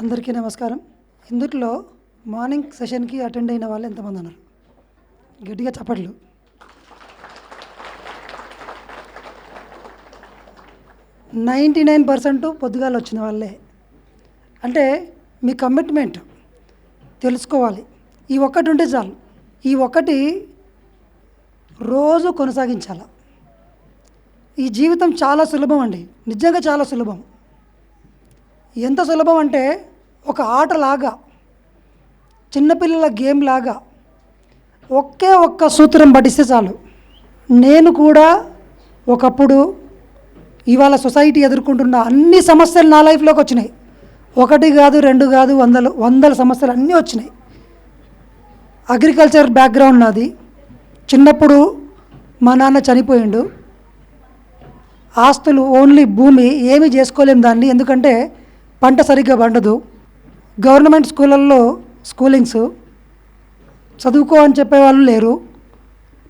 అందరికీ నమస్కారం. ఇందుట్లో మార్నింగ్ సెషన్కి అటెండ్ అయిన వాళ్ళు ఎంతమంది ఉన్నారు? గట్టిగా చప్పట్లు. నైంటీ నైన్ పర్సెంట్ పొద్దుగాల వచ్చిన వాళ్ళే. అంటే మీ కమిట్మెంట్ తెలుసుకోవాలి. ఈ ఒక్కటి ఉంటే చాలు. ఈ ఒక్కటి రోజు కొనసాగించాలి. ఈ జీవితం చాలా సులభం అండి. నిజంగా చాలా సులభం. ఎంత సులభం అంటే ఒక ఆటలాగా చిన్నపిల్లల గేమ్ లాగా ఒకే ఒక్క సూత్రం పఠిస్తే చాలు. నేను కూడా ఒకప్పుడు ఇవాళ సొసైటీ ఎదుర్కొంటున్న అన్ని సమస్యలు నా లైఫ్లోకి వచ్చినాయి. ఒకటి కాదు రెండు కాదు వందలు వందల సమస్యలు అన్నీ వచ్చినాయి. అగ్రికల్చర్ బ్యాక్గ్రౌండ్ నాది. చిన్నప్పుడు మా నాన్న చనిపోయిండు. ఆస్తులు ఓన్లీ భూమి ఏమీ చేసుకోలేము దాన్ని. ఎందుకంటే పంట సరిగ్గా పండదు. గవర్నమెంట్ స్కూళ్ళల్లో స్కూలింగ్స్ చదువుకో అని చెప్పేవాళ్ళు లేరు.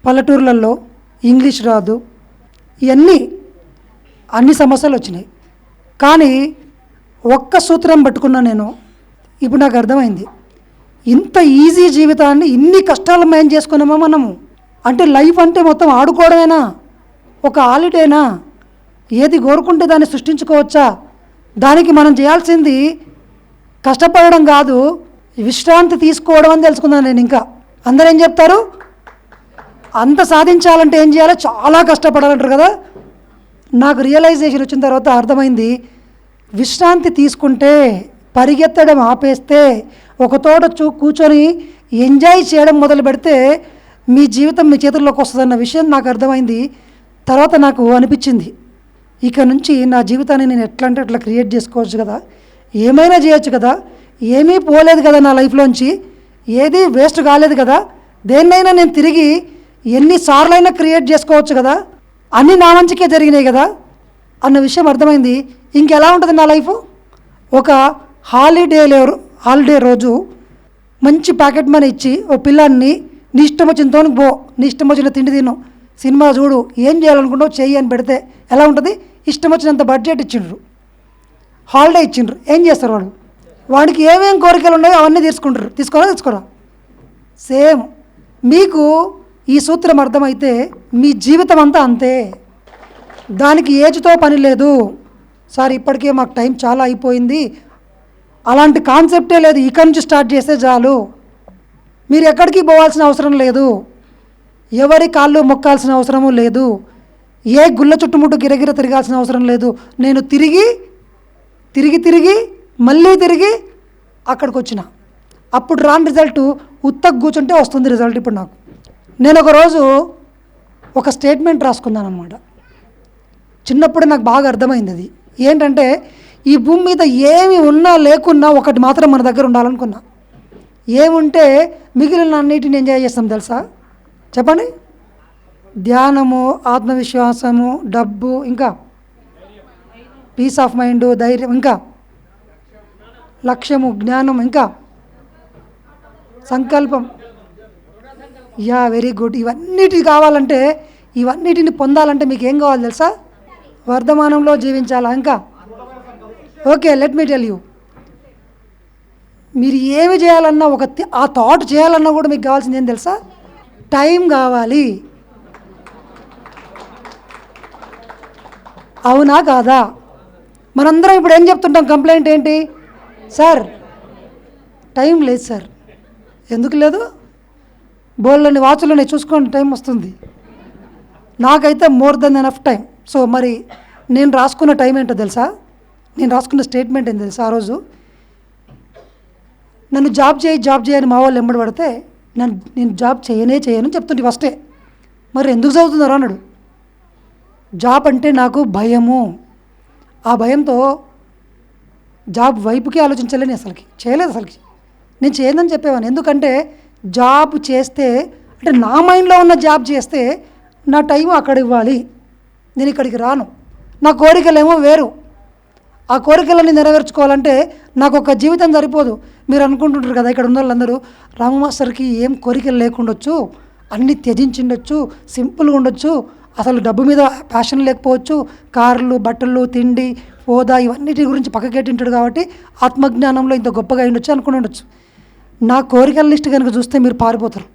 పల్లెటూర్లలో ఇంగ్లీష్ రాదు. ఇవన్నీ అన్ని సమస్యలు వచ్చినాయి. కానీ ఒక్క సూత్రం పట్టుకున్నా నేను ఇప్పుడు నాకు అర్థమైంది. ఇంత ఈజీ జీవితాన్ని ఇన్ని కష్టాలు మేం చేసుకున్నామా మనము? అంటే లైఫ్ అంటే మొత్తం ఆడుకోవడమేనా? ఒక హాలిడేనా? ఏది కోరుకుంటే దాన్ని సృష్టించుకోవచ్చా? దానికి మనం చేయాల్సింది కష్టపడడం కాదు విశ్రాంతి తీసుకోవడం అని తెలుసుకున్నాను నేను ఇంకా. అందరూ ఏం చెప్తారు? అంత సాధించాలంటే ఏం చేయాలో? చాలా కష్టపడాలంటారు కదా. నాకు రియలైజేషన్ వచ్చిన తర్వాత అర్థమైంది విశ్రాంతి తీసుకుంటే పరిగెత్తడం ఆపేస్తే ఒక తోట చూ కూర్చొని ఎంజాయ్ చేయడం మొదలు పెడితే మీ జీవితం మీ చేతుల్లోకి వస్తుందన్న విషయం నాకు అర్థమైంది. తర్వాత నాకు అనిపించింది. ఇక నుంచి నా జీవితాన్ని నేను ఎట్లా అంటే అట్లా క్రియేట్ చేసుకోవచ్చు కదా. ఏమైనా చేయొచ్చు కదా. ఏమీ పోలేదు కదా నా లైఫ్లోంచి. ఏది వేస్ట్ కాలేదు కదా. దేన్నైనా నేను తిరిగి ఎన్నిసార్లైనా క్రియేట్ చేసుకోవచ్చు కదా. అన్నీ నా మంచికే జరిగినాయి కదా. అన్న విషయం అర్థమైంది. ఇంకెలా ఉంటుంది నా లైఫ్? ఒక హాలిడే హాలిడే రోజు మంచి ప్యాకెట్ మనీ ఇచ్చి ఓ పిల్లాన్ని నీ ఇష్టం వచ్చిన తోనికి పో నీ ఇష్టం వచ్చిన తిండి తిను. సినిమా చూడు ఏం చేయాలనుకుంటావు చెయ్యి అని పెడితే ఎలా ఉంటుంది? ఇష్టం వచ్చినంత బడ్జెట్ ఇచ్చిండ్రు. హాలిడే ఇచ్చిండ్రు. ఏం చేస్తారు వాడు వాడికి ఏమేం కోరికలు ఉన్నాయో అవన్నీ తీసుకుంటారు. తీసుకోరా తీసుకోరా సేమ్. మీకు ఈ సూత్రం అర్థమైతే మీ జీవితం అంతా అంతే. దానికి ఏజ్తో పని లేదు. సార్ ఇప్పటికే మాకు టైం చాలా అయిపోయింది. అలాంటి కాన్సెప్టే లేదు. ఇక్కడి నుంచి స్టార్ట్ చేస్తే చాలు. మీరు ఎక్కడికి పోవాల్సిన అవసరం లేదు. ఎవరి కాళ్ళు మొక్కాల్సిన అవసరము లేదు. ఏ గుళ్ళ చుట్టుముట్టు గిరగిర తిరగాల్సిన అవసరం లేదు. నేను తిరిగి తిరిగి తిరిగి మళ్ళీ తిరిగి అక్కడికి వచ్చిన అప్పుడు రాని రిజల్ట్ ఉత్తకు కూర్చుంటే వస్తుంది రిజల్ట్ ఇప్పుడు నాకు. నేను ఒకరోజు ఒక స్టేట్మెంట్ రాసుకున్నాను అనమాట చిన్నప్పుడు నాకు బాగా అర్థమైంది అది. ఏంటంటే ఈ భూమి మీద ఏమి ఉన్నా లేకున్నా ఒకటి మాత్రం మన దగ్గర ఉండాలనుకున్నా. ఏముంటే మిగిలిన అన్నిటిని ఎంజాయ్ చేస్తాం తెలుసా? చెప్పండి. ధ్యానము ఆత్మవిశ్వాసము డబ్బు ఇంకా పీస్ ఆఫ్ మైండ్ ధైర్యం ఇంకా లక్ష్యము జ్ఞానం ఇంకా సంకల్పం. Yeah very good. ఇవన్నిటి కావాలంటే ఇవన్నిటిని పొందాలంటే మీకు ఏం కావాలి తెలుసా? వర్ధమానంలో జీవించాలా ఇంకా? Okay let me tell you మీరు ఏమి చేయాలన్నా ఒక ఆ థాట్ చేయాలన్నా కూడా మీకు కావాల్సింది ఏం తెలుసా? టైం కావాలి. అవునా కాదా? మనందరం ఇప్పుడు ఏం చెప్తుంటాం? కంప్లైంట్ ఏంటి? సార్ టైం లేదు సార్. ఎందుకు లేదు? బోల్డ్ని వాచ్లోనే చూసుకోండి టైం వస్తుంది. నాకైతే more than enough time. So మరి నేను రాసుకున్న టైం ఏంటో తెలుసా? నేను రాసుకున్న స్టేట్మెంట్ ఏంటి తెలుసా ఆ రోజు? నన్ను జాబ్ చేయి జాబ్ చేయని మా వాళ్ళు ఎంబడి పడితే నన్ను నేను జాబ్ చేయనే చేయను చెప్తుంటే ఫస్టే. మరి ఎందుకు చదువుతున్నారో అన్నాడు. జాబ్ అంటే నాకు భయము. ఆ భయంతో జాబ్ వైపుకి ఆలోచించలేని అసలుకి. చేయలేదు అసలుకి. నేను చేయదని చెప్పేవాను ఎందుకంటే జాబ్ చేస్తే అంటే నా మైండ్లో ఉన్న జాబ్ చేస్తే నా టైం అక్కడ ఇవ్వాలి. నేను ఇక్కడికి రాను. నా కోరికలేమో వేరు. ఆ కోరికలన్నీ నెరవేర్చుకోవాలంటే నాకు ఒక జీవితం సరిపోదు. మీరు అనుకుంటుంటారు కదా ఇక్కడ ఉన్న వాళ్ళందరూ రాము మాస్టర్కి ఏం కోరికలు లేకుండొచ్చు అన్నీ త్యజించిండొచ్చు సింపుల్గా ఉండొచ్చు అసలు డబ్బు మీద ప్యాషన్ లేకపోవచ్చు. కార్లు బట్టలు తిండి హోదా ఇవన్నిటి గురించి పక్కకెట్టింటాడు కాబట్టి ఆత్మజ్ఞానంలో ఇంత గొప్పగా ఉండొచ్చు అనుకుని ఉండొచ్చు. నా కోరికల లిస్ట్ కనుక చూస్తే మీరు పారిపోతారు.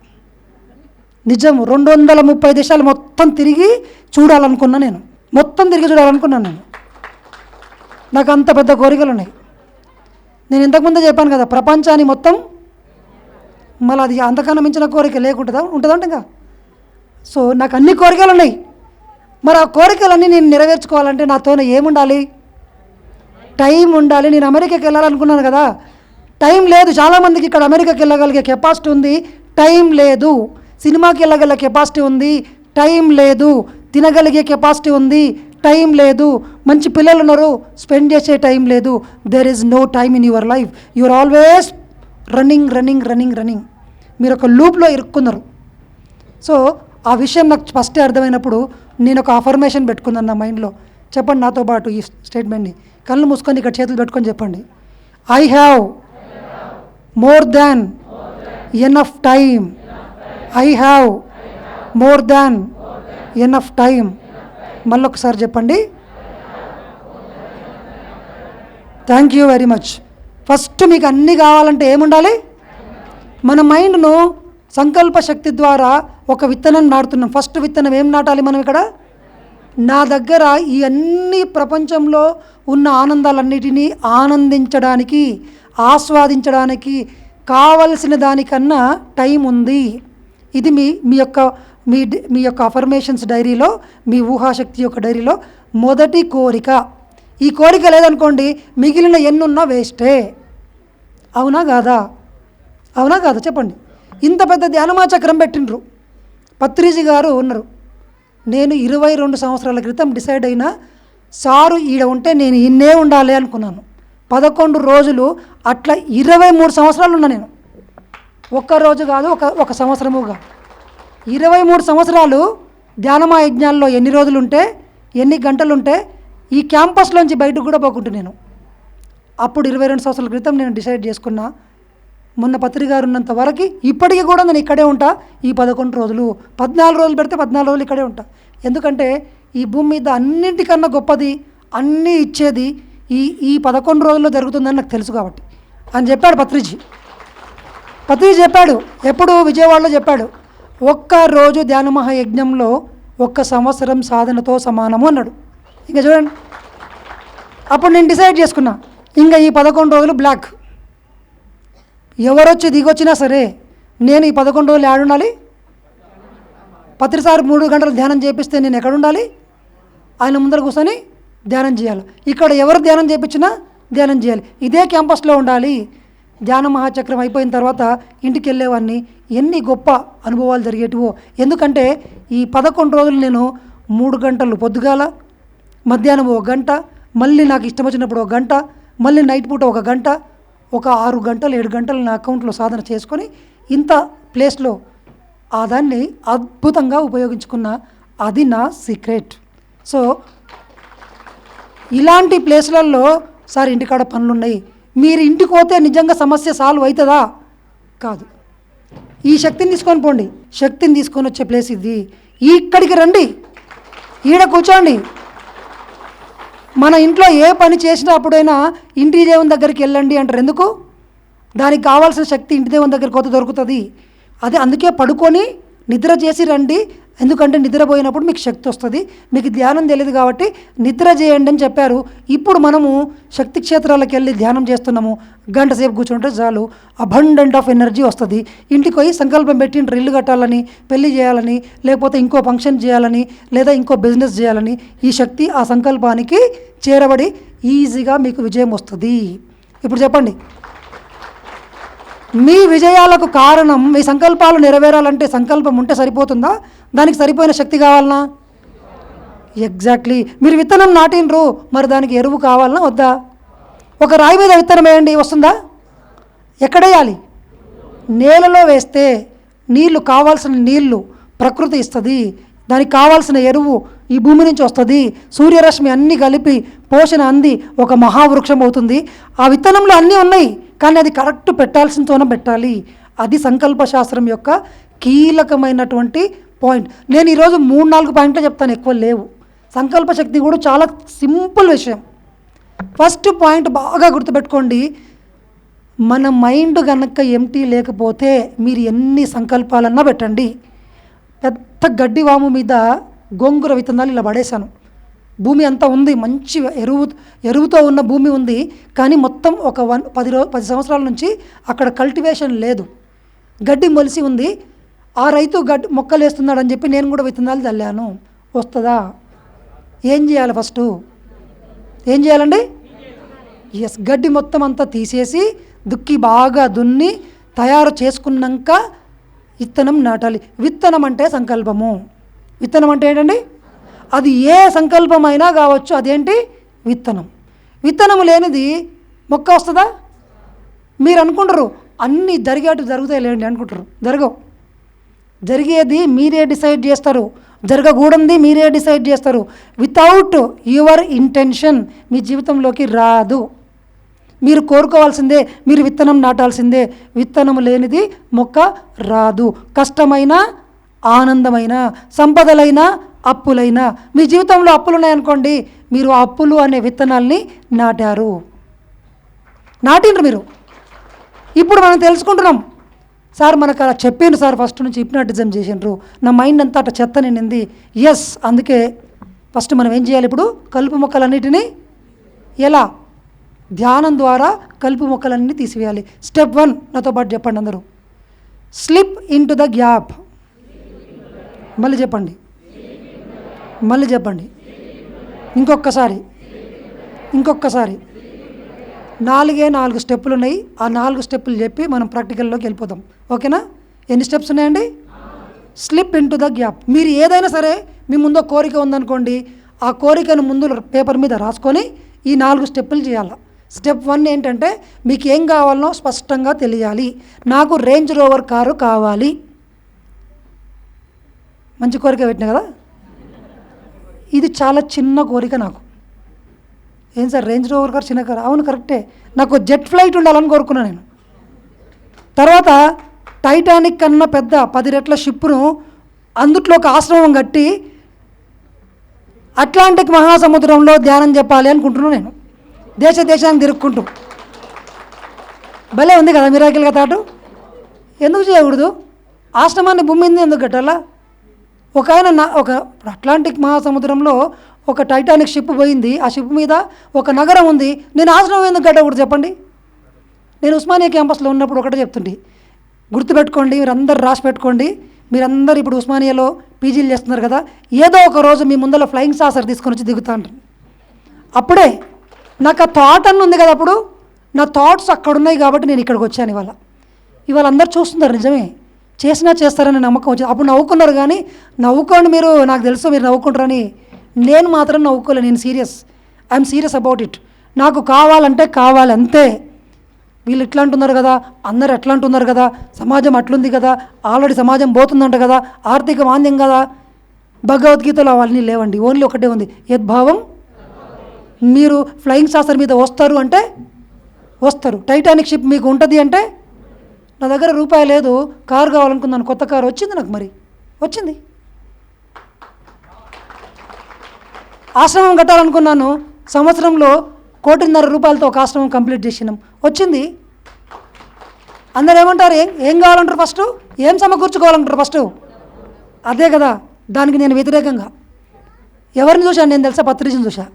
నిజం రెండు వందల ముప్పై దేశాలు మొత్తం తిరిగి చూడాలనుకున్నా నేను. మొత్తం తిరిగి చూడాలనుకున్నాను నేను. నాకు అంత పెద్ద కోరికలు ఉన్నాయి. నేను ఇంతకుముందే చెప్పాను కదా ప్రపంచాన్ని మొత్తం మళ్ళీ అది అంతకన్నా మించిన కోరిక లేకుంటుందా? ఉంటుందంట ఇంకా? సో నాకు అన్ని కోరికలు ఉన్నాయి. మరి ఆ కోరికలన్నీ నేను నెరవేర్చుకోవాలంటే నాతోనే ఏముండాలి? టైం ఉండాలి. నేను అమెరికాకి వెళ్ళాలనుకున్నాను కదా. టైం లేదు. చాలామందికి ఇక్కడ అమెరికాకి వెళ్ళగలిగే కెపాసిటీ ఉంది. టైం లేదు. సినిమాకి వెళ్ళగల కెపాసిటీ ఉంది. టైం లేదు. తినగలిగే కెపాసిటీ ఉంది. టైం లేదు. మంచి పిల్లలు ఉన్నారు. స్పెండ్ చేసే టైం లేదు. There is no time in your life your always running running running running మీరు ఒక లూప్లో ఇరుక్కున్నారు. సో ఆ విషయం నాకు ఫస్ట్ అర్థమైనప్పుడు నేను ఒక అఫర్మేషన్ పెట్టుకున్నాను నా మైండ్లో. చెప్పండి నాతో పాటు ఈ స్టేట్మెంట్ని కళ్ళు మూసుకొని ఇక్కడ చేతులు పెట్టుకొని చెప్పండి. I have more than enough time I have more than enough time మళ్ళీ ఒకసారి చెప్పండి. Thank you very much first మీకు అన్నీ కావాలంటే ఏముండాలి? మన మైండ్ను సంకల్ప శక్తి ద్వారా ఒక విత్తనం నాటుతున్నాం. ఫస్ట్ విత్తనం ఏం నాటాలి మనం ఇక్కడ? నా దగ్గర ఈ అన్ని ప్రపంచంలో ఉన్న ఆనందాలన్నిటినీ ఆనందించడానికి ఆస్వాదించడానికి కావలసిన దానికన్నా టైం ఉంది. ఇది మీ మీ యొక్క మీ మీ యొక్క అఫర్మేషన్స్ డైరీలో మీ ఊహాశక్తి యొక్క డైరీలో మొదటి కోరిక. ఈ కోరిక లేదనుకోండి మిగిలిన ఎన్నున్నా వేస్టే. అవునా కాదా? అవునా కాదా? చెప్పండి. ఇంత పెద్ద ధ్యానమా చక్రం పెట్టిండ్రు. పత్రిజీ గారు ఉన్నారు. నేను ఇరవై రెండు సంవత్సరాల క్రితం డిసైడ్ అయిన సారు ఈడ ఉంటే నేను ఇన్నే ఉండాలి అనుకున్నాను. పదకొండు రోజులు అట్లా ఇరవై మూడు సంవత్సరాలు ఉన్నా నేను. ఒక్క రోజు కాదు ఒక ఒక సంవత్సరముగా ఇరవై మూడు సంవత్సరాలు ధ్యానమా యజ్ఞాల్లో ఎన్ని రోజులు ఉంటే ఎన్ని గంటలు ఉంటే ఈ క్యాంపస్లోంచి బయటకు కూడా పోకుంటు నేను. అప్పుడు ఇరవై రెండు సంవత్సరాల క్రితం నేను డిసైడ్ చేసుకున్నా మొన్న పత్రికారు ఉన్నంత వరకు ఇప్పటికీ కూడా నేను ఇక్కడే ఉంటా. ఈ పదకొండు రోజులు పద్నాలుగు రోజులు పెడితే పద్నాలుగు రోజులు ఇక్కడే ఉంటా. ఎందుకంటే ఈ భూమి మీద అన్నింటికన్నా గొప్పది అన్నీ ఇచ్చేది ఈ ఈ పదకొండు రోజుల్లో జరుగుతుందని నాకు తెలుసు కాబట్టి. అని చెప్పాడు పత్రిజీ. పత్రిజీ చెప్పాడు ఎప్పుడు విజయవాడలో చెప్పాడు ఒక్క రోజు ధ్యాన మహాయజ్ఞంలో ఒక్క సంవత్సరం సాధనతో సమానము అన్నాడు. ఇంకా చూడండి. అప్పుడు నేను డిసైడ్ చేసుకున్నా ఇంకా ఈ పదకొండు రోజులు బ్లాక్. ఎవరొచ్చి దిగొచ్చినా సరే నేను ఈ పదకొండు రోజులు యాడ్ ఉండాలి పత్రిసారి మూడు గంటలు ధ్యానం చేపిస్తే నేను ఎక్కడ ఉండాలి ఆయన ముందర కూర్చొని ధ్యానం చేయాలి. ఇక్కడ ఎవరు ధ్యానం చేయించినా ధ్యానం చేయాలి. ఇదే క్యాంపస్లో ఉండాలి. ధ్యాన మహాచక్రం అయిపోయిన తర్వాత ఇంటికి వెళ్ళేవాడిని ఎన్ని గొప్ప అనుభవాలు జరిగేటివో. ఎందుకంటే ఈ పదకొండు రోజులు నేను మూడు గంటలు పొద్దుగాల మధ్యాహ్నం ఒక గంట మళ్ళీ నాకు ఇష్టం వచ్చినప్పుడు ఒక గంట మళ్ళీ నైట్ పూట ఒక గంట ఒక ఆరు గంటలు ఏడు గంటలు నా అకౌంట్లో సాధన చేసుకొని ఇంత ప్లేస్లో ఆ దాన్ని అద్భుతంగా ఉపయోగించుకున్న అది నా సీక్రెట్. సో ఇలాంటి ప్లేస్లలో సార్ ఇంటికాడ పనులు ఉన్నాయి మీరు ఇంటికి పోతే నిజంగా సమస్య సాల్వ్ అవుతుందా కాదు. ఈ శక్తిని తీసుకొని పోండి. శక్తిని తీసుకొని వచ్చే ప్లేస్ ఇది. ఇక్కడికి రండి. ఈడ కూర్చోండి. మన ఇంట్లో ఏ పని చేసినప్పుడైనా ఇంటి దేవుని దగ్గరికి వెళ్ళండి అంటారు. ఎందుకు? దానికి కావాల్సిన శక్తి ఇంటి దేవుని దగ్గరికి కొత్త దొరుకుతుంది. అదే అందుకే పడుకొని నిద్ర చేసి రండి. ఎందుకంటే నిద్రపోయినప్పుడు మీకు శక్తి వస్తుంది మీకు ధ్యానం తెలియదు కాబట్టి నిద్ర చేయండి అని చెప్పారు. ఇప్పుడు మనము శక్తి క్షేత్రాలకు వెళ్ళి ధ్యానం చేస్తున్నాము. గంట సేపు కూర్చుంటే చాలు. అబండెంట్ ఆఫ్ ఎనర్జీ వస్తుంది. ఇంటికి పోయి సంకల్పం పెట్టి ఇల్లు కట్టాలని పెళ్ళి చేయాలని లేకపోతే ఇంకో ఫంక్షన్ చేయాలని లేదా ఇంకో బిజినెస్ చేయాలని ఈ శక్తి ఆ సంకల్పానికి చేరబడి ఈజీగా మీకు విజయం వస్తుంది. ఇప్పుడు చెప్పండి. మీ విజయాలకు కారణం మీ సంకల్పాలు నెరవేరాలంటే సంకల్పం ఉంటే సరిపోతుందా? దానికి సరిపోయిన శక్తి కావాలనా? ఎగ్జాక్ట్లీ మీరు విత్తనం నాటినరు మరి దానికి ఎరువు కావాలనా వద్దా? ఒక రాయి మీద విత్తనం వేయండి వస్తుందా? ఎక్కడేయాలి నేలలో వేస్తే నీళ్ళు కావాల్సిన నీళ్ళు ప్రకృతి ఇస్తుంది దానికి కావాల్సిన ఎరువు ఈ భూమి నుంచి వస్తుంది సూర్యరశ్మి అన్నీ కలిపి పోషణ అంది ఒక మహావృక్షం అవుతుంది. ఆ విత్తనంలో అన్నీ ఉన్నాయి. కానీ అది కరెక్ట్ పెట్టాల్సినతోనే పెట్టాలి. అది సంకల్ప శాస్త్రం యొక్క కీలకమైనటువంటి పాయింట్. నేను ఈరోజు మూడు నాలుగు పాయింట్లు చెప్తాను ఎక్కువ లేవు. సంకల్ప శక్తి కూడా చాలా సింపుల్ విషయం. ఫస్ట్ పాయింట్ బాగా గుర్తుపెట్టుకోండి. మన మైండ్ కనుక ఎంటీ లేకపోతే మీరు ఎన్ని సంకల్పాలన్నా పెట్టండి. పెద్ద గడ్డి వాము మీద గోంగూర విత్తనాలు ఇలా పడేశాను. భూమి అంతా ఉంది మంచి ఎరువు ఎరువుతో ఉన్న భూమి ఉంది కానీ మొత్తం ఒక వన్ పది రో పది సంవత్సరాల నుంచి అక్కడ కల్టివేషన్ లేదు. గడ్డి మొలిసి ఉంది ఆ రైతు గడ్డి మొక్కలు వేస్తున్నాడని చెప్పి నేను కూడా విత్తనాలు చల్లాను. వస్తుందా? ఏం చేయాలి ఫస్ట్? ఏం చేయాలండి? ఎస్ గడ్డి మొత్తం అంతా తీసేసి దుక్కి బాగా దున్ని తయారు చేసుకున్నాక విత్తనం నాటాలి. విత్తనం అంటే సంకల్పము. విత్తనం అంటే ఏంటండి? అది ఏ సంకల్పమైనా కావచ్చు అదేంటి? విత్తనం. విత్తనం లేనిది మొక్క వస్తుందా? మీరు అనుకుంటారు అన్నీ జరిగేటట్టు జరుగుతాయి లేండి అనుకుంటారు. జరగవు. జరిగేది మీరే డిసైడ్ చేస్తారు. జరగకూడంది మీరే డిసైడ్ చేస్తారు. వితౌట్ యువర్ ఇంటెన్షన్ మీ జీవితంలోకి రాదు. మీరు కోరుకోవాల్సిందే మీరు విత్తనం నాటాల్సిందే. విత్తనం లేనిది మొక్క రాదు. కష్టమైన ఆనందమైన సంపదలైన అప్పులైన. మీ జీవితంలో అప్పులు ఉన్నాయనుకోండి మీరు ఆ అప్పులు అనే విత్తనాల్ని నాటారు. నాటిండ్రు మీరు. ఇప్పుడు మనం తెలుసుకుంటున్నాం. సార్ మనకు అలా చెప్పాను సార్ ఫస్ట్ నుంచి హిప్నాటిజం చేసిండ్రు. నా మైండ్ అంతా అట్లా చెత్త నిండింది. ఎస్ అందుకే ఫస్ట్ మనం ఏం చేయాలి ఇప్పుడు? కలుపు మొక్కలన్నిటినీ ఎలా? ధ్యానం ద్వారా కలుపు మొక్కలన్నీ తీసివేయాలి. స్టెప్ వన్ నాతో పాటు చెప్పండి అందరూ. Slip into the gap మళ్ళీ చెప్పండి. మళ్ళీ చెప్పండి. ఇంకొకసారి ఇంకొకసారి నాలుగే నాలుగు స్టెప్పులు ఉన్నాయి ఆ నాలుగు స్టెప్పులు చెప్పి మనం ప్రాక్టికల్లోకి వెళ్ళిపోతాం ఓకేనా? ఎన్ని స్టెప్స్ ఉన్నాయండి? Slip into the gap మీరు ఏదైనా సరే మీ ముందు కోరిక ఉందనుకోండి. ఆ కోరికను ముందు పేపర్ మీద రాసుకొని ఈ నాలుగు స్టెప్పులు చేయాలి. స్టెప్ వన్ ఏంటంటే మీకు ఏం కావాలనో స్పష్టంగా తెలియాలి. నాకు రేంజ్ రోవర్ కారు కావాలి. మంచి కోరిక పెట్టిన కదా? ఇది చాలా చిన్న కోరిక నాకు. ఏం సార్ రేంజ్ రోవర్ కార్ చిన్న కార్? అవును కరెక్టే. నాకు జెట్ ఫ్లైట్ ఉండాలని కోరుకున్నాను నేను. తర్వాత టైటానిక్ కన్నా పెద్ద పది రెట్ల షిప్ను అందుట్లో ఒక ఆశ్రమం కట్టి అట్లాంటిక్ మహాసముద్రంలో ధ్యానం చెప్పాలి అనుకుంటున్నాను నేను. దేశ దేశాన్ని తిరుక్కుంటూ. భలే ఉంది కదా మిరాకిల్ తాటు ఎందుకు చేయకూడదు? ఆశ్రమాన్ని భూమి ఎందుకు కట్టాలా? ఒక ఆయన నా ఒక అట్లాంటిక్ మహాసముద్రంలో ఒక టైటానిక్ షిప్ పోయింది. ఆ షిప్ మీద ఒక నగరం ఉంది. నేను ఆశ్రమం ఎందుకు కట్టకూడదు చెప్పండి? నేను ఉస్మానియా క్యాంపస్లో ఉన్నప్పుడు ఒకటే చెప్తుంటే. గుర్తుపెట్టుకోండి మీరందరూ రాసి పెట్టుకోండి. మీరందరూ ఇప్పుడు ఉస్మానియాలో పీజీలు చేస్తున్నారు కదా. ఏదో ఒక రోజు మీ ముందర ఫ్లయింగ్ సాసర్ తీసుకొని వచ్చి దిగుతాను అప్పుడే నాకు ఆ థాట్ అన్న ఉంది కదా అప్పుడు. నా థాట్స్ అక్కడ ఉన్నాయి కాబట్టి నేను ఇక్కడికి వచ్చాను ఇవాళ. ఇవాళ అందరు చూస్తున్నారు నిజమే. చేసినా చేస్తారని నమ్మకం వచ్చింది. అప్పుడు నవ్వుకున్నారు కానీ నవ్వుకోండి మీరు నాకు తెలుసు మీరు నవ్వుకుంటారని. నేను మాత్రం నవ్వుకోలేదు నేను serious. I'm serious about it. నాకు కావాలంటే కావాలి అంతే. వీళ్ళు ఇట్లా అంటున్నారు కదా అందరు ఎట్లా అంటున్నారు కదా సమాజం అట్లుంది కదా ఆల్రెడీ సమాజం పోతుందంట కదా ఆర్థిక మాంద్యం కదా. భగవద్గీతలో అవన్నీ లేవండి ఓన్లీ ఒకటే ఉంది. యద్భావం మీరు ఫ్లయింగ్ సాసర్ మీద వస్తారు అంటే వస్తారు. టైటానిక్ షిప్ మీకు ఉంటుంది అంటే నా దగ్గర రూపాయి లేదు కారు కావాలనుకున్నాను కొత్త కారు వచ్చింది నాకు మరి. వచ్చింది. ఆశ్రమం కట్టాలనుకున్నాను సంవత్సరంలో కోటిన్నర రూపాయలతో ఒక ఆశ్రమం కంప్లీట్ చేసినాం. వచ్చింది. అందరు ఏమంటారు? ఏం ఏం కావాలంటారు ఫస్ట్ ఏం సమకూర్చుకోవాలంటారు ఫస్ట్ అదే కదా దానికి నేను వ్యతిరేకంగా. ఎవరిని చూశాను నేను తెలుసా? పత్రిజీని చూసా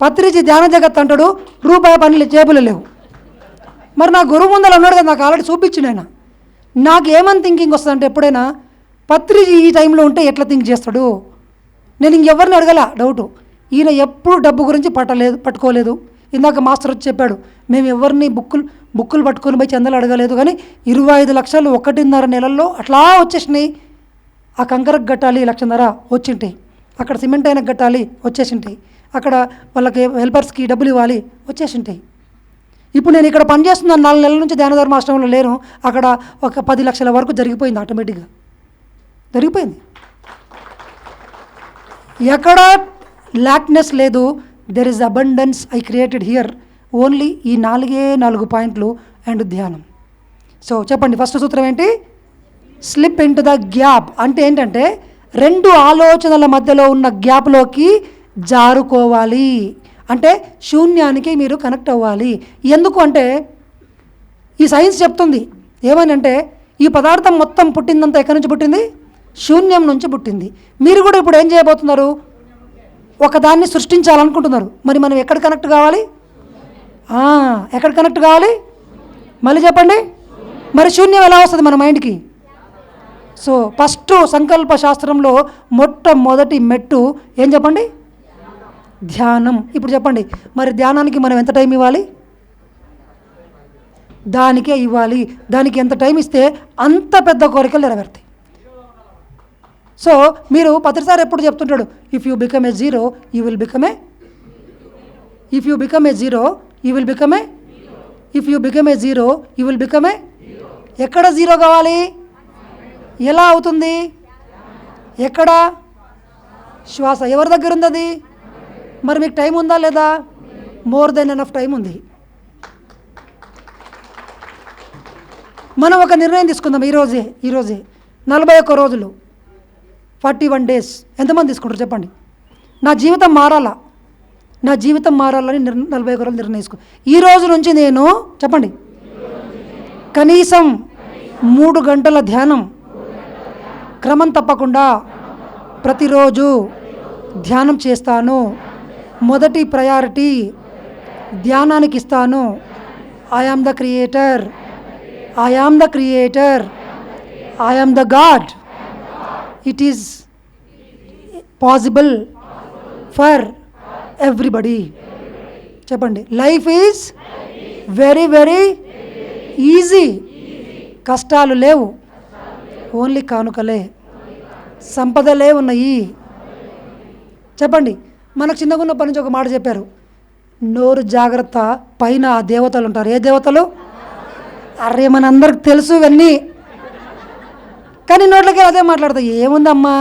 పత్రిజీ ధ్యాన జగత్ అంటాడు రూపాయి పనులు చేపలు లేవు. మరి నా గురువు ముందర ఉన్నాడు కదా నాకు ఆల్రెడీ చూపించిండు ఆయన. నాకు ఏమని థింకింగ్ వస్తుందంటే ఎప్పుడైనా పత్రి ఈ టైంలో ఉంటే ఎట్లా థింక్ చేస్తాడు? నేను ఇంకెవరిని అడగల? డౌటు ఈయన ఎప్పుడు డబ్బు గురించి పట్టలేదు పట్టుకోలేదు. ఇందాక మాస్టర్ వచ్చి చెప్పాడు మేము ఎవరిని బుక్కులు బుక్కులు పట్టుకొని పోయి చందలు అడగలేదు. కానీ ఇరవై ఐదు లక్షలు ఒకటిన్నర నెలల్లో అట్లా వచ్చేసినాయి. ఆ కంకరకు కట్టాలి లక్షన్నర వచ్చింటాయి. అక్కడ సిమెంట్ అయినా కట్టాలి వచ్చేసింటాయి. అక్కడ వాళ్ళకి హెల్పర్స్కి డబ్బులు ఇవ్వాలి వచ్చేసింటాయి. ఇప్పుడు నేను ఇక్కడ పనిచేస్తున్నాను నాలుగు నెలల నుంచి ధ్యాన ధర్మాశ్రమంలో లేను. అక్కడ ఒక పది లక్షల వరకు జరిగిపోయింది ఆటోమేటిక్గా. జరిగిపోయింది. ఎక్కడ ల్యాక్నెస్ లేదు. There is abundance I created here only ఈ నాలుగే నాలుగు పాయింట్లు అండ్ ధ్యానం. సో చెప్పండి ఫస్ట్ సూత్రం ఏంటి? Slip into the gap అంటే ఏంటంటే రెండు ఆలోచనల మధ్యలో ఉన్న గ్యాప్లోకి జారుకోవాలి. అంటే శూన్యానికి మీరు కనెక్ట్ అవ్వాలి. ఎందుకు అంటే ఈ సైన్స్ చెప్తుంది. ఏమని అంటే ఈ పదార్థం మొత్తం పుట్టిందంతా ఎక్కడి నుంచి పుట్టింది? శూన్యం నుంచి పుట్టింది. మీరు కూడా ఇప్పుడు ఏం చేయబోతున్నారు? ఒకదాన్ని సృష్టించాలనుకుంటున్నారు. మరి మనం ఎక్కడ కనెక్ట్ కావాలి? ఎక్కడ కనెక్ట్ కావాలి? మళ్ళీ చెప్పండి. మరి శూన్యం ఎలా వస్తుంది మన మైండ్కి? సో ఫస్ట్ సంకల్ప శాస్త్రంలో మొట్టమొదటి మెట్టు ఏం చెప్పండి? ధ్యానం. ఇప్పుడు చెప్పండి మరి ధ్యానానికి మనం ఎంత టైం ఇవ్వాలి? దానికే ఇవ్వాలి. దానికి ఎంత టైం ఇస్తే అంత పెద్ద కోరికలు నెరవేరుతాయి. సో మీరు ప్రతిసారి ఎప్పుడు చెప్తుంటాడు if you become a zero you will become a if you become a zero you will become a if you become a zero you will become a ఎక్కడ జీరో కావాలి? ఎలా అవుతుంది? ఎక్కడ? శ్వాస. ఎవరి దగ్గర ఉంది అది? మరి మీకు టైం ఉందా లేదా? మోర్ దెన్ ఎనఫ్ టైం ఉంది. మనం ఒక నిర్ణయం తీసుకుందాం ఈరోజే ఈరోజే నలభై ఒక్క రోజులు. ఫార్టీ వన్ డేస్ ఎంతమంది తీసుకుంటారు చెప్పండి? నా జీవితం మారాలా? నా జీవితం మారాలని నిర్ నలభై ఒక్క రోజులు నిర్ణయించుకో. ఈ రోజు నుంచి నేను చెప్పండి. కనీసం మూడు గంటల ధ్యానం. క్రమం తప్పకుండా ప్రతిరోజు ధ్యానం చేస్తాను. మొదటి ప్రయారిటీ ధ్యానానికి ఇస్తాను. I am the creator I am the creator I am the god it is possible for everybody చెప్పండి. Life is very very easy కష్టాలు లేవు. ఓన్లీ కానుకలే. సంపదలే ఉన్నాయి. చెప్పండి. మనకు చిన్నగా ఉన్నప్పటి నుంచి ఒక మాట చెప్పారు. నోరు జాగ్రత్త పైన ఆ దేవతలు ఉంటారు. ఏ దేవతలు? అరే మనందరికి తెలుసు ఇవన్నీ. కానీ నోట్లకి అదే మాట్లాడతాయి ఏముందమ్మా?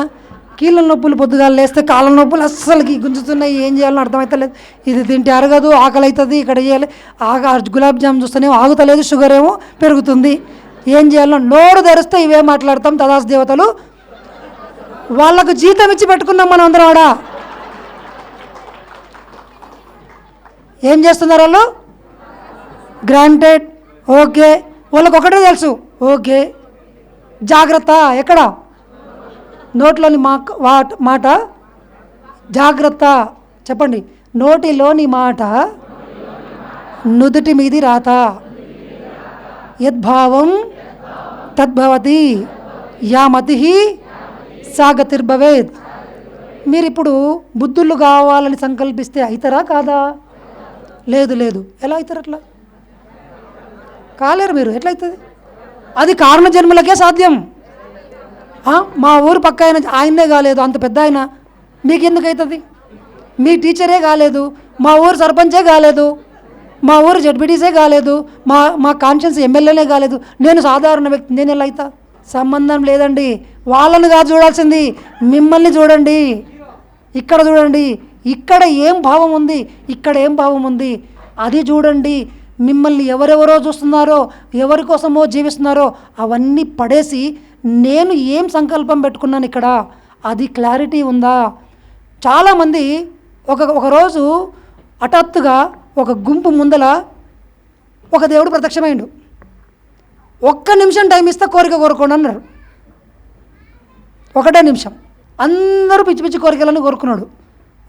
కీళ్ళ నొప్పులు పొద్దుగాలు లేస్తే కాళ్ళ నొప్పులు అస్సలకి గుంజుతున్నాయి. ఏం చేయాలో అర్థమవుతలేదు ఇది తింటే అరగదు ఆకలి అవుతుంది ఇక్కడ చేయాలి. ఆగా గులాబ్ జామ్ చూస్తేనేమో ఆగుతలేదు షుగర్ ఏమో పెరుగుతుంది. ఏం చేయాలో? నోరు తెరిస్తే ఇవే మాట్లాడతాం తదాస్ దేవతలు. వాళ్ళకు జీతం ఇచ్చి పెట్టుకున్నాం మనం అందరం ఆడ. ఏం చేస్తున్నారు వాళ్ళు? గ్రాంటెడ్ ఓకే వాళ్ళకి ఒకటే తెలుసు. ఓకే జాగ్రత్త. ఎక్కడ? నోట్లోని మా మాట? జాగ్రత్త. చెప్పండి. నోటిలోని మాట నుదుటి మీది రాత. యద్భావం తద్భవతి యామతి సాగతిర్భవేత్. మీరు ఇప్పుడు బుద్ధులు కావాలని సంకల్పిస్తే అవుతారా కాదా? లేదు లేదు. ఎలా అవుతారు అట్లా? కాలేరు మీరు. ఎట్లా అవుతుంది? అది కారణ జన్మలకే సాధ్యం. మా ఊరు పక్క ఆయన ఆయన్నే కాలేదు. అంత పెద్ద ఆయన. మీకు ఎందుకు అవుతుంది? మీ టీచరే కాలేదు. మా ఊరు సర్పంచే కాలేదు. మా ఊరు జడ్పీటీసే కాలేదు. మా మా కాన్షియన్స్ ఎమ్మెల్యేనే కాలేదు. నేను సాధారణ వ్యక్తి. నేను ఎలా అవుతా? సంబంధం లేదండి. వాళ్ళని కాదు చూడాల్సింది. మిమ్మల్ని చూడండి. ఇక్కడ చూడండి. ఇక్కడ ఏం భావం ఉంది? ఇక్కడ ఏం భావం ఉంది? అది చూడండి. మిమ్మల్ని ఎవరెవరో చూస్తున్నారో ఎవరి కోసమో జీవిస్తున్నారో అవన్నీ పడేసి నేను ఏం సంకల్పం పెట్టుకున్నాను ఇక్కడ? అది క్లారిటీ ఉందా? చాలామంది ఒక ఒకరోజు హఠాత్తుగా ఒక గుంపు ముందల ఒక దేవుడు ప్రత్యక్షమైండు. ఒక్క నిమిషం టైం ఇస్తే కోరిక కోరుకోండి అన్నారు. ఒకటే నిమిషం. అందరూ పిచ్చి పిచ్చి కోరికలను కోరుకున్నాడు.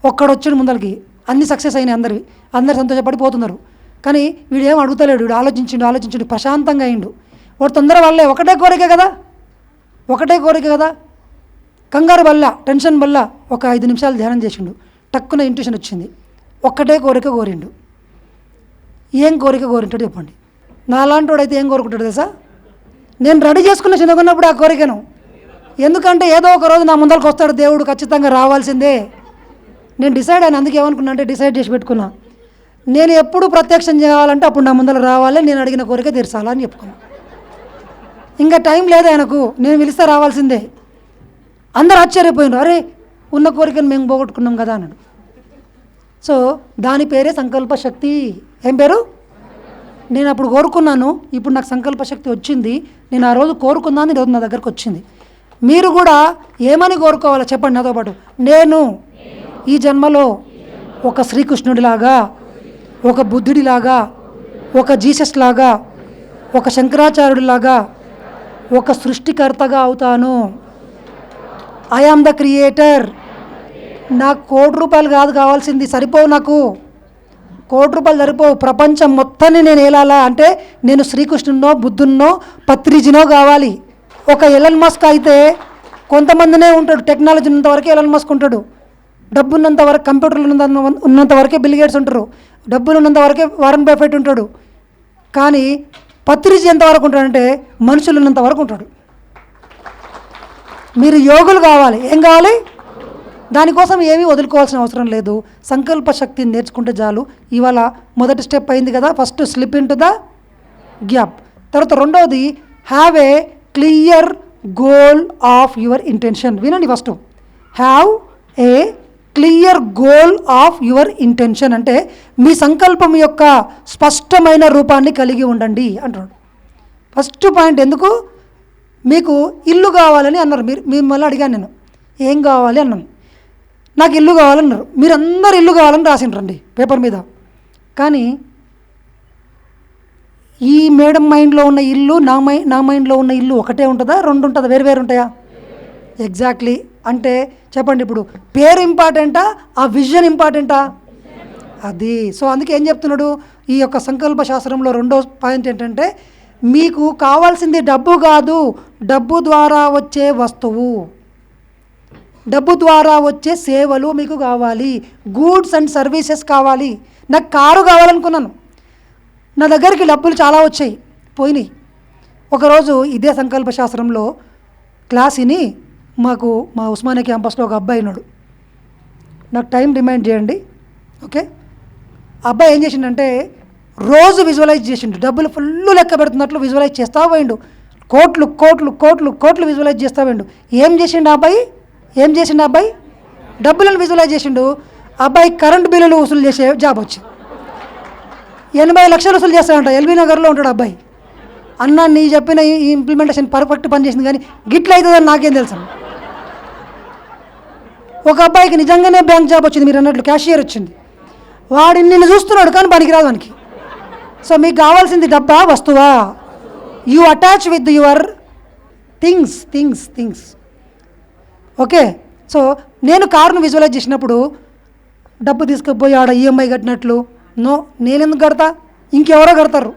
ఒక్కడు వచ్చాడు ముందరికి అన్ని సక్సెస్ అయినాయి అందరివి. అందరు సంతోషపడిపోతున్నారు. కానీ వీడు ఏం అడుగుతలేడు. వీడు ఆలోచించిండు ఆలోచించిండు ప్రశాంతంగా అయిండు. వాడు తొందర వల్లే ఒకటే కోరిక కదా? ఒకటే కోరిక కదా? కంగారు వల్ల టెన్షన్ వల్ల ఒక ఐదు నిమిషాలు ధ్యానం చేసిండు. టక్కున ఇంట్యూషన్ వచ్చింది. ఒక్కటే కోరిక కోరిండు. ఏం కోరిక కోరింటాడు చెప్పండి. నాలాంటి అయితే ఏం కోరుకుంటాడు తెలుసా? నేను రెడీ చేసుకున్న చిన్నకున్నప్పుడు ఆ కోరికను. ఎందుకంటే ఏదో ఒక రోజు నా ముందరకు వస్తాడు దేవుడు ఖచ్చితంగా రావాల్సిందే. నేను డిసైడ్ అయిన అందుకే ఏమనుకున్నా అంటే డిసైడ్ చేసి పెట్టుకున్నా. నేను ఎప్పుడు ప్రత్యక్షం చేయాలంటే అప్పుడు నా ముందర రావాలి నేను అడిగిన కోరిక తీర్చాలా అని చెప్పుకున్నా. ఇంకా టైం లేదు ఆయనకు నేను పిలిస్తే రావాల్సిందే. అందరు ఆశ్చర్యపోయినారు. అరే ఉన్న కోరికను మేము పోగొట్టుకున్నాం కదా అన్నాడు. సో దాని పేరే సంకల్ప శక్తి. ఏం పేరు? నేను అప్పుడు కోరుకున్నాను ఇప్పుడు నాకు సంకల్ప శక్తి వచ్చింది. నేను ఆ రోజు కోరుకున్నాను ఈరోజు నా దగ్గరకు వచ్చింది. మీరు కూడా ఏమని కోరుకోవాలో చెప్పండి నాతో పాటు. నేను ఈ జన్మలో ఒక శ్రీకృష్ణుడిలాగా ఒక బుద్ధుడిలాగా ఒక జీసస్ లాగా ఒక శంకరాచార్యుడిలాగా ఒక సృష్టికర్తగా అవుతాను. ఐ ఆమ్ ద క్రియేటర్ నాకు కోటి రూపాయలు కాదు కావాల్సింది సరిపోవు నాకు. కోటి రూపాయలు సరిపోవు ప్రపంచం మొత్తాన్ని నేను ఏలాలా అంటే నేను శ్రీకృష్ణునో బుద్ధున్నో పత్రిజినో కావాలి. ఒక ఎలన్ మస్క్ అయితే కొంతమందినే ఉంటాడు టెక్నాలజీ ఉన్నంతవరకు ఎలన్ మస్క్ ఉంటాడు. డబ్బు ఉన్నంత వరకు కంప్యూటర్లు ఉన్నంత ఉన్నంత వరకే బిల్ గేట్స్ ఉంటారు. డబ్బులు ఉన్నంత వరకే వారన్ బెఫెట్ ఉంటాడు. కానీ పత్రిజీ ఎంతవరకు ఉంటాడంటే మనుషులు ఉన్నంత వరకు ఉంటాడు. మీరు యోగులు కావాలి. ఏం కావాలి? దానికోసం ఏమీ వదులుకోవాల్సిన అవసరం లేదు. సంకల్ప శక్తిని నేర్చుకుంటే చాలు. ఇవాళ మొదటి స్టెప్ అయింది కదా. First slip into the gap. తర్వాత రెండవది have a clear goal of your intention వినండి first. Have a clear goal of your intention అంటే మీ సంకల్పం యొక్క స్పష్టమైన రూపాన్ని కలిగి ఉండండి అంటున్నాడు. ఫస్ట్ పాయింట్ ఎందుకు? మీకు ఇల్లు కావాలని అన్నారు. మీరు మిమ్మల్ని అడిగాను నేను. ఏం కావాలి అన్నాను. నాకు ఇల్లు కావాలన్నారు. మీరు అందరు ఇల్లు కావాలని రాసిండ్రండి పేపర్ మీద. కానీ ఈ మేడం మైండ్లో ఉన్న ఇల్లు నా మై నా మైండ్లో ఉన్న ఇల్లు ఒకటే ఉంటుందా? రెండు ఉంటుందా? వేరు వేరు ఉంటాయా? ఎగ్జాక్ట్లీ. అంటే చెప్పండి ఇప్పుడు పేరు ఇంపార్టెంటా ఆ విజన్ ఇంపార్టెంటా? అది. సో అందుకే ఏం చెప్తున్నాడు? ఈ యొక్క సంకల్ప శాస్త్రంలో రెండో పాయింట్ ఏంటంటే మీకు కావాల్సింది డబ్బు కాదు డబ్బు ద్వారా వచ్చే వస్తువు. డబ్బు ద్వారా వచ్చే సేవలు మీకు కావాలి గూడ్స్ అండ్ సర్వీసెస్ కావాలి. నాకు కారు కావాలనుకున్నాను. నా దగ్గరికి డబ్బులు చాలా వచ్చాయి పోయినాయి. ఒకరోజు ఇదే సంకల్ప శాస్త్రంలో క్లాస్ విని మాకు మా ఉస్మానియా క్యాంపస్లో ఒక అబ్బాయి ఉన్నాడు. నాకు టైం రిమైండ్ చేయండి ఓకే? అబ్బాయి ఏం చేసిండంటే రోజు విజువలైజ్ చేసిండు. డబ్బులు ఫుల్ లెక్క పెడుతున్నట్లు విజువలైజ్ చేస్తా పోయిండు. కోట్లు కోట్లు కోట్లు కోట్లు విజువలైజ్ చేస్తా పోయిండు. ఏం చేసిండు ఆ అబ్బాయి? ఏం చేసిండు ఆ అబ్బాయి? డబ్బులను విజువలైజ్ చేసిండు. అబ్బాయి కరెంట్ బిల్లులు వసూలు చేసే జాబ్ వచ్చింది. ఎనభై లక్షలు వసూలు చేస్తాడంట. ఎల్బీ నగర్లో ఉంటాడు అబ్బాయి. అన్న నీ చెప్పిన ఈ ఇంప్లిమెంటేషన్ పర్ఫెక్ట్ పని చేసింది కానీ గిట్ల అవుతుందని నాకేం తెలుసు ఒక అబ్బాయికి నిజంగానే బ్యాంక్ జాబ్ వచ్చింది మీరు అన్నట్లు క్యాషియర్ వచ్చింది. వాడు నిన్ను చూస్తున్నాడు కానీ పనికిరాదు వానికి. సో మీకు కావాల్సింది డబ్బా వస్తువా? You attach with your things things things okay so నేను కారును విజువలైజ్ చేసినప్పుడు డబ్బు తీసుకుపోయి ఆడ ఈఎంఐ కట్టినట్లు నో నేనెందుకు కడతా? ఇంకెవరో కడతారు.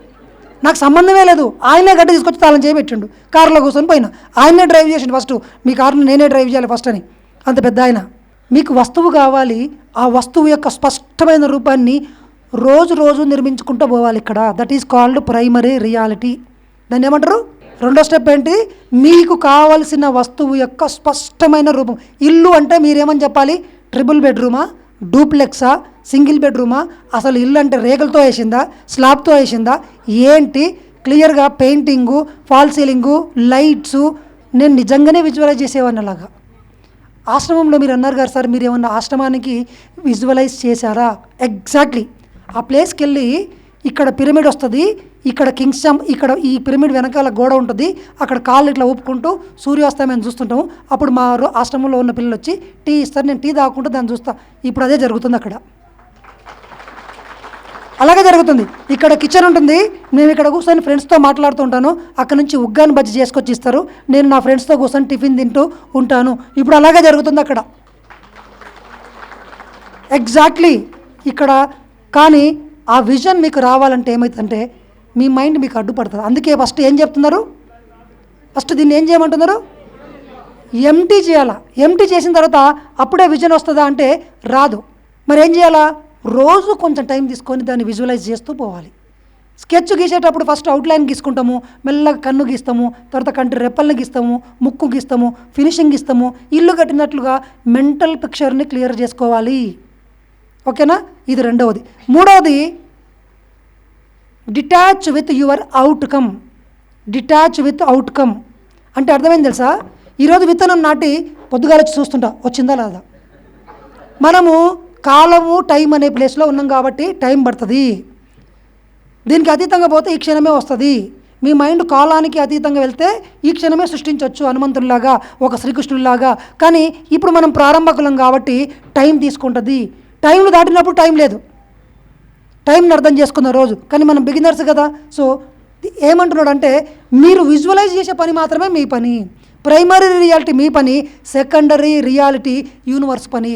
నాకు సంబంధమే లేదు. ఆయనే గడ్డ తీసుకొచ్చి తాళం చేయబెట్టిండు కారులో కూర్చొని పోయినా. ఆయనే డ్రైవ్ చేసిండు ఫస్ట్ మీ కారును నేనే డ్రైవ్ చేయాలి ఫస్ట్ అని. అంత పెద్ద ఆయన. మీకు వస్తువు కావాలి ఆ వస్తువు యొక్క స్పష్టమైన రూపాన్ని రోజు రోజు నిర్మించుకుంటూ పోవాలి ఇక్కడ. That is called primary reality దాన్ని ఏమంటారు? రెండో స్టెప్ ఏంటి? మీకు కావలసిన వస్తువు యొక్క స్పష్టమైన రూపం. ఇల్లు అంటే మీరేమని చెప్పాలి? ట్రిపుల్ బెడ్రూమా డూప్లెక్సా సింగిల్ బెడ్రూమా అసలు ఇల్లు అంటే రేకులతో వేసిందా? స్లాబ్తో వేసిందా? ఏంటి? క్లియర్గా పెయింటింగు ఫాల్ సీలింగు లైట్సు నేను నిజంగానే విజువలైజ్ చేసేవాడిని అలాగా. ఆశ్రమంలో మీరు అన్నారు గారు సార్ మీరు ఏమన్నా ఆశ్రమానికి విజువలైజ్ చేశారా? ఎగ్జాక్ట్లీ ఆ ప్లేస్కి వెళ్ళి ఇక్కడ పిరమిడ్ వస్తుంది ఇక్కడ కింగ్స్టమ్ ఇక్కడ ఈ పిరమిడ్ వెనకాల గోడ ఉంటుంది అక్కడ కాళ్ళు ఇట్లా ఊపుకుంటూ సూర్యాస్తమయం చూస్తుంటాము. అప్పుడు మా ఆశ్రమంలో ఉన్న పిల్లలు వచ్చి టీ ఇస్తారు నేను టీ తాగుకుంటూ దాన్ని చూస్తా. ఇప్పుడు అదే జరుగుతుంది అక్కడ. అలాగే జరుగుతుంది. ఇక్కడ కిచెన్ ఉంటుంది. మేము ఇక్కడ కూర్చొని ఫ్రెండ్స్తో మాట్లాడుతూ ఉంటాను. అక్కడ నుంచి ఉగ్గాని బజ్జి చేసుకొచ్చి ఇస్తారు. నేను నా ఫ్రెండ్స్తో కూర్చొని టిఫిన్ తింటూ ఉంటాను. ఇప్పుడు అలాగే జరుగుతుంది అక్కడ. ఎగ్జాక్ట్లీ ఇక్కడ కానీ ఆ విజన్ మీకు రావాలంటే ఏమవుతుందంటే మీ మైండ్ మీకు అడ్డుపడుతుంది. అందుకే ఫస్ట్ ఏం చెప్తున్నారు? ఫస్ట్ దీన్ని ఏం చేయమంటున్నారు? ఎంటీ చేయాలా? ఎంటీ చేసిన తర్వాత అప్పుడే విజన్ వస్తుందా అంటే రాదు. మరి ఏం చేయాలా? రోజు కొంచెం టైం తీసుకొని దాన్ని విజువలైజ్ చేస్తూ పోవాలి. స్కెచ్ గీసేటప్పుడు ఫస్ట్ అవుట్లైన్ గీసుకుంటాము మెల్లగా కన్ను గీస్తాము తర్వాత కంటి రెప్పల్ని గీస్తాము ముక్కు గీస్తాము ఫినిషింగ్ గీస్తాము ఇల్లు కట్టినట్లుగా మెంటల్ పిక్చర్ని క్లియర్ చేసుకోవాలి. ఓకేనా? ఇది రెండవది. మూడవది detach with your outcome. Detach with outcome. అంటే అర్థమైంది తెలుసా? ఈరోజు విత్తనం నాటి పొద్దుగాల వచ్చి చూస్తుంటా వచ్చిందా లేదా? మనము కాలము టైం అనే ప్లేస్లో ఉన్నాం కాబట్టి టైం పడుతుంది. దీనికి అతీతంగా పోతే ఈ క్షణమే వస్తుంది. మీ మైండ్ కాలానికి అతీతంగా వెళ్తే ఈ క్షణమే సృష్టించవచ్చు హనుమంతుడిలాగా ఒక శ్రీకృష్ణుడిలాగా కానీ ఇప్పుడు మనం ప్రారంభకులం కాబట్టి టైం తీసుకుంటుంది. టైంలు దాటినప్పుడు టైం లేదు. టైంని అర్థం చేసుకున్న రోజు. కానీ మనం బిగినర్స్ కదా. సో ఏమంటున్నాడు అంటే మీరు విజువలైజ్ చేసే పని మాత్రమే మీ పని. ప్రైమరీ రియాలిటీ మీ పని సెకండరీ రియాలిటీ యూనివర్స్ పని.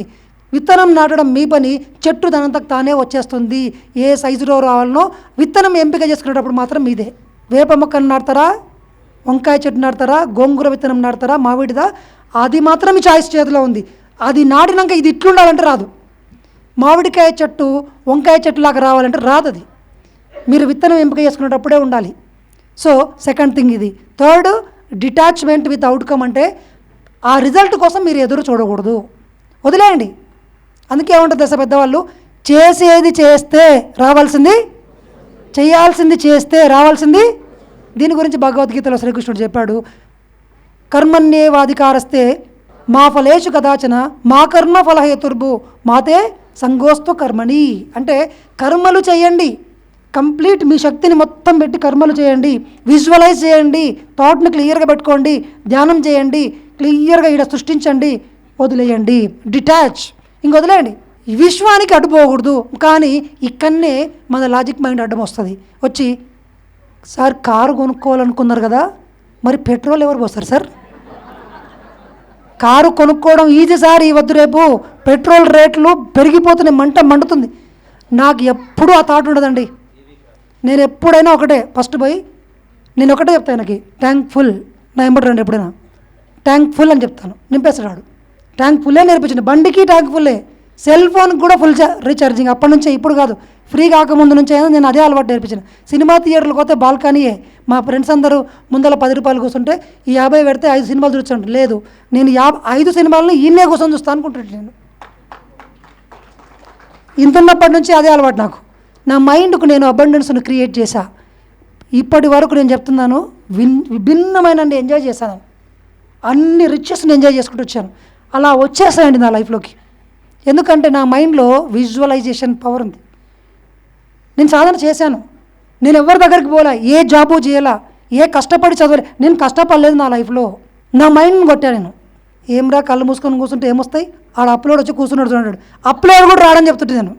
విత్తనం నాటడం మీ పని చెట్టు దానంతకు తానే వచ్చేస్తుంది. ఏ సైజులో రావాలనో విత్తనం ఎంపిక చేసుకునేటప్పుడు మాత్రం మీదే వేప మొక్కను నాటుతారా? వంకాయ చెట్టు నాడతారా గోంగూర విత్తనం నాటుతారా? మామిడిదా అది మాత్రం మీ చాయిస్ చేతిలో ఉంది. అది నాటినాక ఇది ఇట్లుండాలంటే రాదు. మామిడికాయ చెట్టు వంకాయ చెట్టు లాగా రావాలంటే రాదు అది మీరు విత్తనం ఎంపిక చేసుకునేటప్పుడే ఉండాలి. సో సెకండ్ థింగ్ ఇది. థర్డ్ డిటాచ్మెంట్ విత్ అవుట్కమ్ అంటే ఆ రిజల్ట్ కోసం మీరు ఎదురు చూడకూడదు. వదిలేయండి. అందుకే ఏమంటుంది దశ పెద్దవాళ్ళు? చేసేది చేస్తే రావాల్సింది చేయాల్సింది చేస్తే రావాల్సింది. దీని గురించి భగవద్గీతలో శ్రీకృష్ణుడు చెప్పాడు కర్మణ్యేవాధికారస్తే మా ఫలేషు కదాచన మా కర్మ ఫలహేతుర్భు మాతే సంగోస్తు కర్మణి. అంటే కర్మలు చేయండి కంప్లీట్ మీ శక్తిని మొత్తం పెట్టి కర్మలు చేయండి విజువలైజ్ చేయండి థాట్ని క్లియర్గా పెట్టుకోండి ధ్యానం చేయండి క్లియర్గా ఇక్కడ సృష్టించండి వదిలేయండి. డిటాచ్. ఇంక వదిలేయండి. విశ్వానికి అడ్డుపోకూడదు కానీ ఇక్కడనే మన లాజిక్ మైండ్ అడ్డం వస్తుంది. వచ్చి సార్ కారు కొనుక్కోవాలనుకున్నారు కదా మరి పెట్రోల్ ఎవరు పోస్తారు సార్? కారు కొనుక్కోవడం ఈజీ సార్ ఈ వద్దు రేపు. పెట్రోల్ రేట్లు పెరిగిపోతున్నాయి మంట మండుతుంది. నాకు ఎప్పుడూ ఆ థాట్ ఉండదండి. నేను ఎప్పుడైనా ఒకటే ఫస్ట్ పోయి నేను ఒకటే చెప్తాను ఆయనకి ట్యాంక్ ఫుల్ నా ఎంబడి రండి ఎప్పుడైనా. ట్యాంక్ ఫుల్ అని చెప్తాను. నింపేస్తాడు ట్యాంక్ ఫుల్లే నేర్పించండి బండికి ట్యాంక్ ఫుల్లే సెల్ ఫోన్కి కూడా ఫుల్ రీఛార్జింగ్. అప్పటి నుంచే ఇప్పుడు కాదు. ఫ్రీ కాకముందు నుంచే నేను అదే అలవాటు నేర్పించాను. సినిమా థియేటర్లకు పోతే బాల్కనీయే. మా ఫ్రెండ్స్ అందరూ ముందర పది రూపాయలు కూర్చుంటే ఈ యాభై పెడితే ఐదు సినిమాలు చూస్తాను లేదు. నేను యాభై ఐదు సినిమాలను ఈయనే కూర్చొని చూస్తాను అనుకుంటాను నేను. ఇంతున్నప్పటి నుంచి అదే అలవాటు నాకు. నా మైండ్కు నేను అబండెన్స్ను క్రియేట్ చేశా. ఇప్పటి వరకు నేను చెప్తున్నాను విన్ విభిన్నమైన ఎంజాయ్ చేశాను. అన్ని రిచెస్ని ఎంజాయ్ చేసుకుంటూ వచ్చాను. అలా వచ్చేస్తాయండి నా లైఫ్లోకి. ఎందుకంటే నా మైండ్లో విజువలైజేషన్ పవర్ ఉంది. నేను సాధన చేశాను. నేను ఎవరి దగ్గరికి పోలే ఏ జాబు చేయాలా ఏ కష్టపడి చదవలే నేను కష్టపడలేదు నా లైఫ్లో. నా మైండ్ని కొట్టా నేను. ఏమ్రా కళ్ళు మూసుకొని కూర్చుంటే ఏమొస్తాయి? ఆడ అప్లోడ్ వచ్చి కూర్చున్నాడు చూడండి. అప్లోడ్ కూడా రాడని చెప్తుంటే నేను.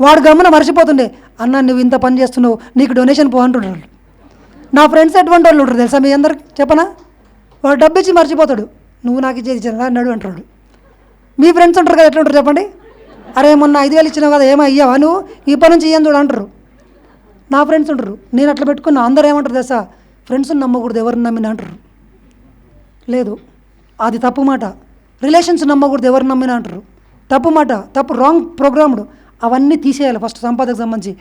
వాడు గమ్మున మర్చిపోతుండే అన్న నువ్వు ఇంత పని చేస్తున్నావు నీకు డొనేషన్ పో నా ఫ్రెండ్స్ ఎటువంటి వాళ్ళు ఉంటారు తెలుసా మీ అందరికి? చెప్పనా? వాడు డబ్బు ఇచ్చి మర్చిపోతాడు. నువ్వు నాకు ఇచ్చేది ఇచ్చాను అన్నాడు అంటాడు మీ ఫ్రెండ్స్ ఉంటారు కదా ఎట్లా ఉంటారు చెప్పండి? అరే మొన్న ఐదు వేలు ఇచ్చినావు కదా ఏమో అయ్యావా నువ్వు? ఇప్పటి నుంచి ఇయ్యని చూడు అంటారు. నా ఫ్రెండ్స్ ఉంటారు. నేను అట్లా పెట్టుకున్నా అందరూ ఏమంటారు దశ ఫ్రెండ్స్ని నమ్మకూడదు ఎవరిని నమ్మిన అంటారు. లేదు అది తప్పు మాట. రిలేషన్స్ నమ్మకూడదు ఎవరు నమ్మినా అంటారు. తప్పు మాట తప్పు రాంగ్ ప్రోగ్రామ్డ్ అవన్నీ తీసేయాలి ఫస్ట్ సంపాదకు సంబంధించి.